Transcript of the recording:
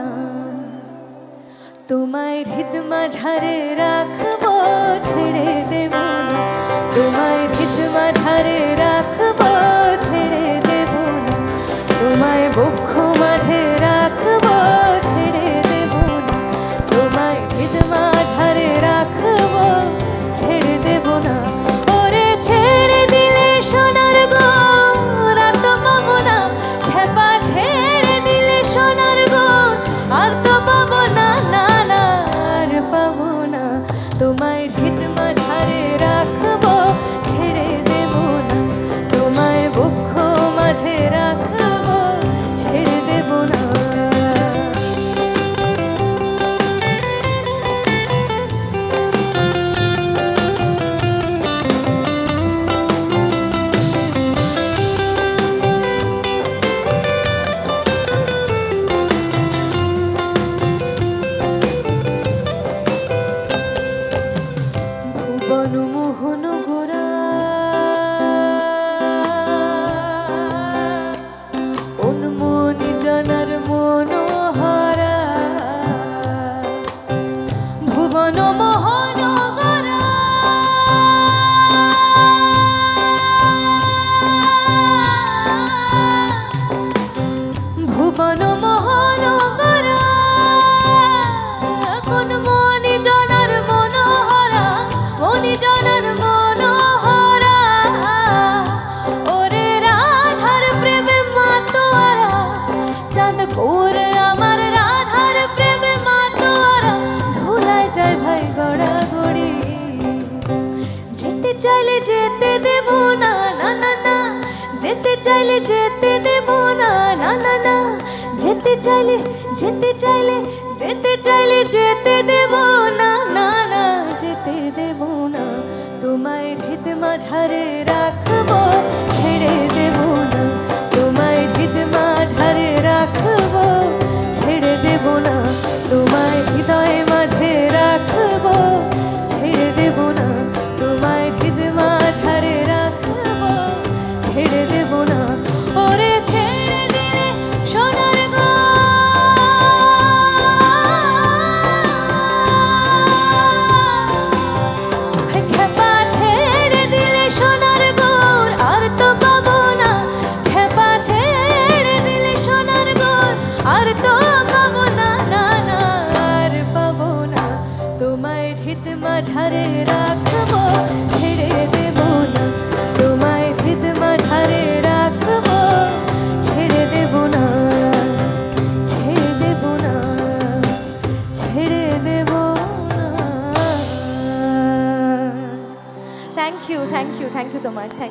না। তোমায় হৃদ মাঝারে রাখব, ছেড়ে দেব তোমায় হৃদ মাঝারে রাখব, ছেড়ে দেব তোমায় বক্ষ মাঝে রাখব, ছেড়ে দেব তোমায় হৃদ মাঝারে রাখব, ছেড়ে তোমায় fenomeno যেতে চাইলে যেতে দেব না না না না। যেতে চাইলে যেতে চাইলে যেতে চাইলে যেতে দেব না না না। যেতে দেব না, তোমায় হৃদ মাঝারে রাখব। মাঝারে রাখব, ছেড়ে দেব না। তোমায় হৃদ মাঝারে রাখব, ছেড়ে দেব না। ছেড়ে দেব না। ছেড়ে দেব না। Thank you thank you thank you so much thank